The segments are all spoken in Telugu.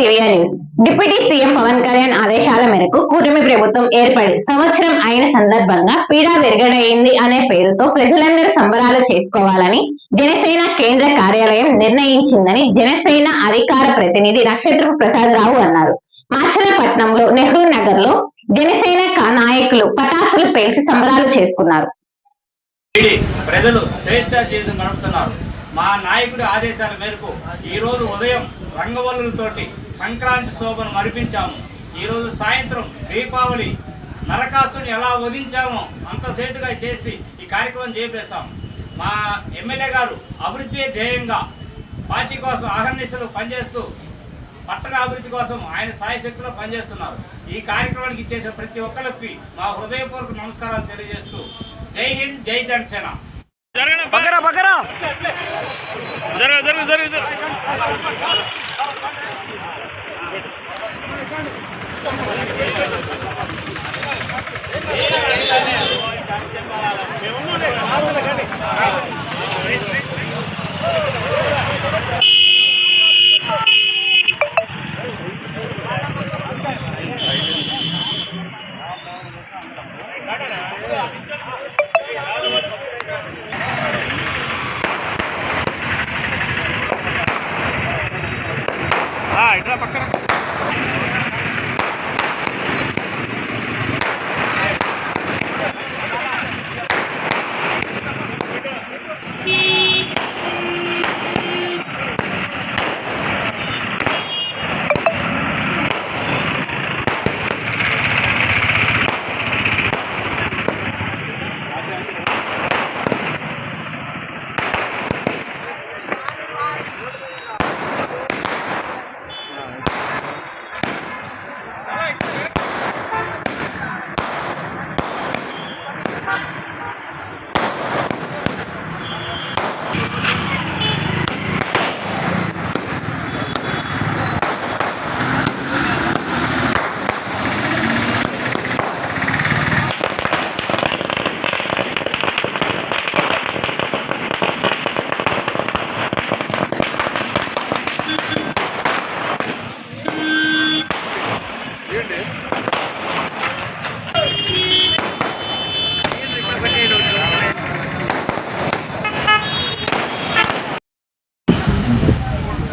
వివియా news deputy CM Pawan Kalyan ఆదేశాల మేరకు కూటమి ప్రభుత్వం ఏర్పడి సంవత్సరం అయిన సందర్భంగా పీడా విరగడయింది అనే పేరుతో ప్రజలందరూ సంబరాలు చేసుకోవాలని జనసేన కేంద్ర కార్యాలయం నిర్ణయించిందని జనసేన అధికార ప్రతినిధి నక్షత్ర ప్రసాదరావు అన్నారు. మాచలపట్నంలో నెహ్రూ నగర్లో జనసేన నాయకులు పటాసులు పేల్చి సంబరాలు చేసుకున్నారు. ప్రజలు స్వేచ్ఛ జీవితం గడుపుతున్నారు. మా నాయకుడి ఆదేశాల మేరకు ఈరోజు ఉదయం రంగవల్లులతోటి సంక్రాంతి శోభను మరిపించాము. ఈరోజు సాయంత్రం దీపావళి నరకాసుని ఎలా వధించామో అంత సేటుగా చేసి ఈ కార్యక్రమం చేపేశాం. మా ఎమ్మెల్యే గారు అభివృద్ధి ధ్యేయంగా పార్టీ కోసం ఆహర్నిశలు పనిచేస్తూ పట్టణ అభివృద్ధి కోసం ఆయన సాయశక్తిలో పనిచేస్తున్నారు. ఈ కార్యక్రమానికి ఇచ్చేసిన ప్రతి ఒక్కరికి మా హృదయపూర్వక నమస్కారాలు తెలియజేస్తూ జై హింద్ జై Janasena. Where is it? Where is it? పక్కన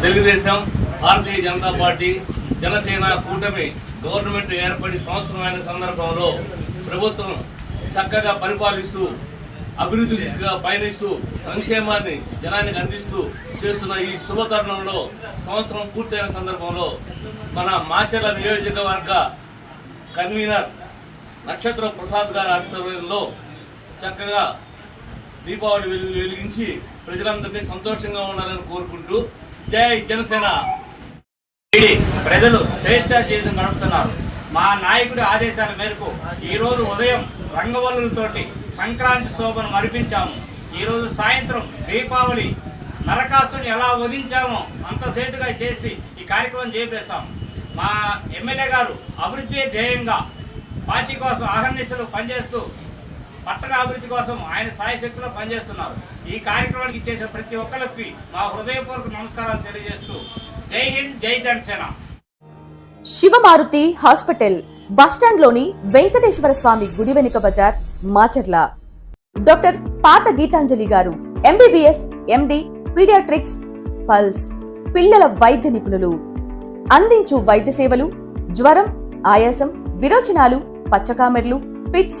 Telugudesam Bharatiya Janata party Janasena కూటమి గవర్నమెంట్ ఏర్పడి సంవత్సరమైన సందర్భంలో ప్రభుత్వం చక్కగా పరిపాలిస్తూ అభివృద్ధి దిశగా పయనిస్తూ సంక్షేమాన్ని జనానికి అందిస్తూ చేస్తున్న ఈ శుభతరుణంలో సంవత్సరం పూర్తయిన సందర్భంలో మన మాచర్ల నియోజకవర్గ కన్వీనర్ నక్షత్ర ప్రసాద్ గారి ఆధ్వర్యంలో చక్కగా దీపావళి వెలుగు వెలిగించి ప్రజలందరినీ సంతోషంగా ఉండాలని కోరుకుంటూ జై జనసేన. ప్రజలు స్వేచ్ఛ జీవితం గడుపుతున్నారు. మా నాయకుడి ఆదేశాల మేరకు ఈరోజు ఉదయం రంగవల్లులతోటి సంక్రాంతి శోభను మరిపించాము. ఈరోజు సాయంత్రం దీపావళి నరకాసుని ఎలా వధించామో అంతసేటుగా చేసి ఈ కార్యక్రమం చేపేశాం. మా ఎమ్మెల్యే గారు అభివృద్ధి ధ్యేయంగా పార్టీ కోసం ఆహర్నిశలు పనిచేస్తూ పట్టణ అభివృద్ధి కోసం ఆయన సాయశక్తిలో పనిచేస్తున్నారు. ఈ కార్యక్రమానికి ఇచ్చేసిన ప్రతి ఒక్కరికి మా హృదయపూర్వక నమస్కారాలు తెలియజేస్తూ జై హింద్ జై జనసేన. శివమారుతి హాస్పిటల్ బస్టాండ్లోని వెంకటేశ్వర స్వామి గుడి వెనుక బజార్ మాచర్ల. డాక్టర్ పాత గీతాంజలి గారు ఎంబీబీఎస్ ఎండి పీడియాట్రిక్స్ పల్స్ పిల్లల వైద్య నిపుణులు. అందించు వైద్య సేవలు జ్వరం ఆయాసం విరోచనాలు పచ్చకామెర్లు ఫిట్స్